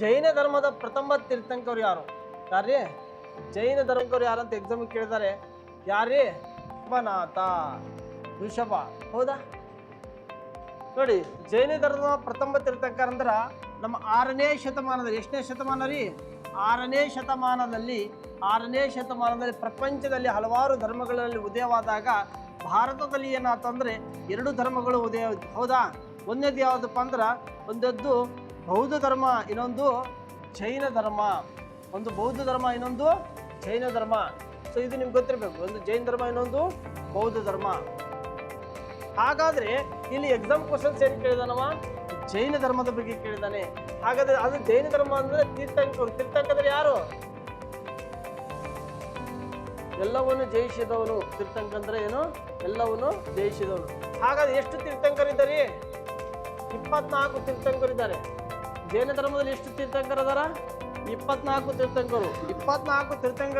ಜೈನ ಧರ್ಮದ ಪ್ರಥಮ ತೀರ್ಥಂಕರು ಯಾರು? ಯಾರ್ರೀ? ಜೈನ ಧರ್ಮಕರು ಯಾರು ಅಂತ ಎಕ್ಸಾಮ್ ಕೇಳಿದ್ದಾರೆ ಯಾರ್ರೀ? ವಿಶ್ವನಾಥ, ಋಷಭ. ಹೌದಾ? ನೋಡಿ, ಜೈನ ಧರ್ಮದ ಪ್ರಥಮ ತೀರ್ಥಂಕರ್ ಅಂದ್ರೆ ನಮ್ಮ ಆರನೇ ಶತಮಾನದಲ್ಲಿ, ಎಷ್ಟನೇ ಶತಮಾನ ರೀ? ಆರನೇ ಶತಮಾನದಲ್ಲಿ ಆರನೇ ಶತಮಾನದಲ್ಲಿ ಪ್ರಪಂಚದಲ್ಲಿ ಹಲವಾರು ಧರ್ಮಗಳಲ್ಲಿ ಉದಯವಾದಾಗ ಭಾರತದಲ್ಲಿ ಏನಾಯ್ತು ಅಂದರೆ ಎರಡು ಧರ್ಮಗಳು ಉದಯ, ಹೌದಾ? ಒಂದೇದು ಯಾವುದಪ್ಪ ಅಂದ್ರೆ, ಒಂದದ್ದು ಬೌದ್ಧ ಧರ್ಮ ಇನ್ನೊಂದು, ಜೈನ ಧರ್ಮ, ಒಂದು ಬೌದ್ಧ ಧರ್ಮ ಇನ್ನೊಂದು, ಜೈನ ಧರ್ಮ. ಸೊ ಇದು ನಿಮ್ಗೆ ಗೊತ್ತಿರಬೇಕು. ಒಂದು ಜೈನ ಧರ್ಮ ಇನ್ನೊಂದು, ಬೌದ್ಧ ಧರ್ಮ. ಹಾಗಾದ್ರೆ, ಇಲ್ಲಿ ಎಕ್ಸಾಮ್ ಕ್ವಶನ್ಸ್ ಏನು ಕೇಳಿದಾನವ? ಜೈನ ಧರ್ಮದ ಬಗ್ಗೆ ಕೇಳಿದಾನೆ. ಹಾಗಾದ್ರೆ, ಅದು ಜೈನ ಧರ್ಮ ಅಂದ್ರೆ ತೀರ್ಥಂಕರು. ತೀರ್ಥಂಕಂದ್ರೆ ಯಾರು? ಎಲ್ಲವನ್ನು ಜಯಿಸಿದವನು. ತೀರ್ಥಂಕ ಅಂದ್ರೆ ಏನು? ಎಲ್ಲವನ್ನು ಜಯಿಸಿದವನು. ಹಾಗಾದ್ರೆ ಎಷ್ಟು ತೀರ್ಥಂಕರಿದ್ದಾರೆ? ಇಪ್ಪತ್ನಾಲ್ಕು ತೀರ್ಥಂಕರಿದ್ದಾರೆ. ಜೈನ ಧರ್ಮದಲ್ಲಿ ಎಷ್ಟು ತೀರ್ಥಂಕರ ಅದಾರ ಇಪ್ಪತ್ನಾಲ್ಕು ತೀರ್ಥಂಕರು. ಇಪ್ಪತ್ನಾಲ್ಕು ತೀರ್ಥಂಕರ